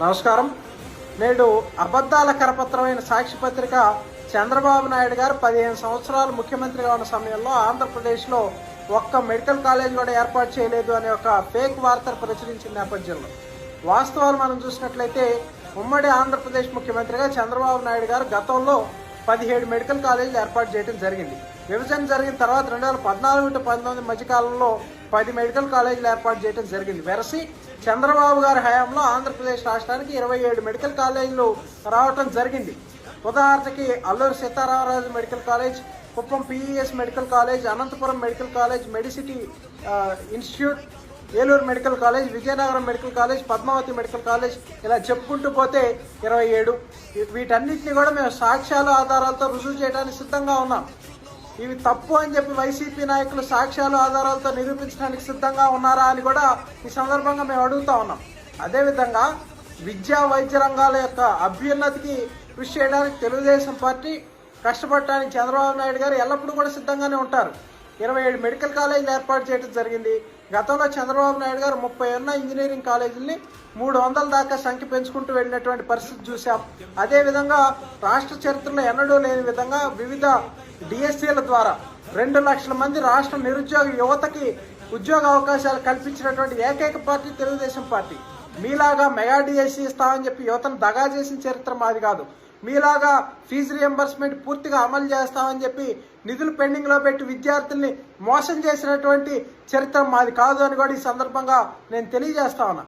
నమస్కారం. నేడు అబద్ధాల కరపత్రమైన సాక్షి పత్రిక చంద్రబాబు నాయుడు గారు పదిహేను సంవత్సరాలు ముఖ్యమంత్రిగా ఉన్న సమయంలో ఆంధ్రప్రదేశ్లో ఒక్క మెడికల్ కాలేజ్ కూడా ఏర్పాటు చేయలేదు అనే ఒక ఫేక్ వార్తలు ప్రచురించిన నేపథ్యంలో. వాస్తవాలు మనం చూసినట్లయితే ఉమ్మడి ఆంధ్రప్రదేశ్ ముఖ్యమంత్రిగా చంద్రబాబు నాయుడు గారు గతంలో పదిహేడు మెడికల్ కాలేజీలు ఏర్పాటు చేయడం జరిగింది. విభజన జరిగిన తర్వాత రెండు వేల పద్నాలుగు టు పంతొమ్మిది మధ్యకాలంలో పది మెడికల్ కాలేజీలు ఏర్పాటు చేయడం జరిగింది. వెరసి చంద్రబాబు గారి హయాంలో ఆంధ్రప్రదేశ్ రాష్ట్రానికి ఇరవై ఏడు మెడికల్ కాలేజీలు రావటం జరిగింది. ఉదాహరణకి Alluri Sitaramaraju medical college Kuppam PES medical college Anantapur medical college Medicity institute Eluru medical college Vizianagaram medical college Padmavati medical college ఇలా చెప్పుకుంటూ పోతే ఇరవై ఏడు. వీటన్నిటిని కూడా మేము సాక్ష్యాలు ఆధారాలతో రుజువు చేయడానికి సిద్ధంగా ఉన్నాం. ఇవి తప్పు అని చెప్పి వైసీపీ నాయకులు సాక్ష్యాలు ఆధారాలతో నిరూపించడానికి సిద్ధంగా ఉన్నారా అని కూడా ఈ సందర్భంగా మేము అడుగుతా ఉన్నాం. అదేవిధంగా విద్యా వైద్య రంగాల యొక్క అభ్యున్నతికి కృషి చేయడానికి తెలుగుదేశం పార్టీ కష్టపడటానికి చంద్రబాబు నాయుడు గారు ఎల్లప్పుడూ కూడా సిద్ధంగానే ఉంటారు. ఇరవై ఏడు మెడికల్ కాలేజీలు ఏర్పాటు చేయడం జరిగింది. గతంలో చంద్రబాబు నాయుడు గారు ముప్పై ఉన్న ఇంజనీరింగ్ కాలేజీల్ని మూడు వందల దాకా సంఖ్య పెంచుకుంటూ వెళ్ళినటువంటి పరిస్థితి చూసాం అదేవిధంగా రాష్ట్ర చరిత్రలో ఎన్నడూ లేని విధంగా వివిధ డిఎస్సీల ద్వారా రెండు లక్షల మంది రాష్ట్ర నిరుద్యోగ యువతకి ఉద్యోగ అవకాశాలు కల్పించినటువంటి ఏకైక పార్టీ తెలుగుదేశం పార్టీ. మీలాగా మెగా డిఎస్సీ ఇస్తామని చెప్పి యువతను దగా చేసిన చరిత్ర మాది కాదు. మీలాగా ఫీజు రియంబర్స్మెంట్ పూర్తిగా అమలు చేస్తామని చెప్పి నిధులు పెండింగ్లో పెట్టి విద్యార్థుల్ని మోసం చేసినటువంటి చరిత్ర మాది కాదు అని కూడా ఈ సందర్భంగా నేను తెలియజేస్తా ఉన్నా.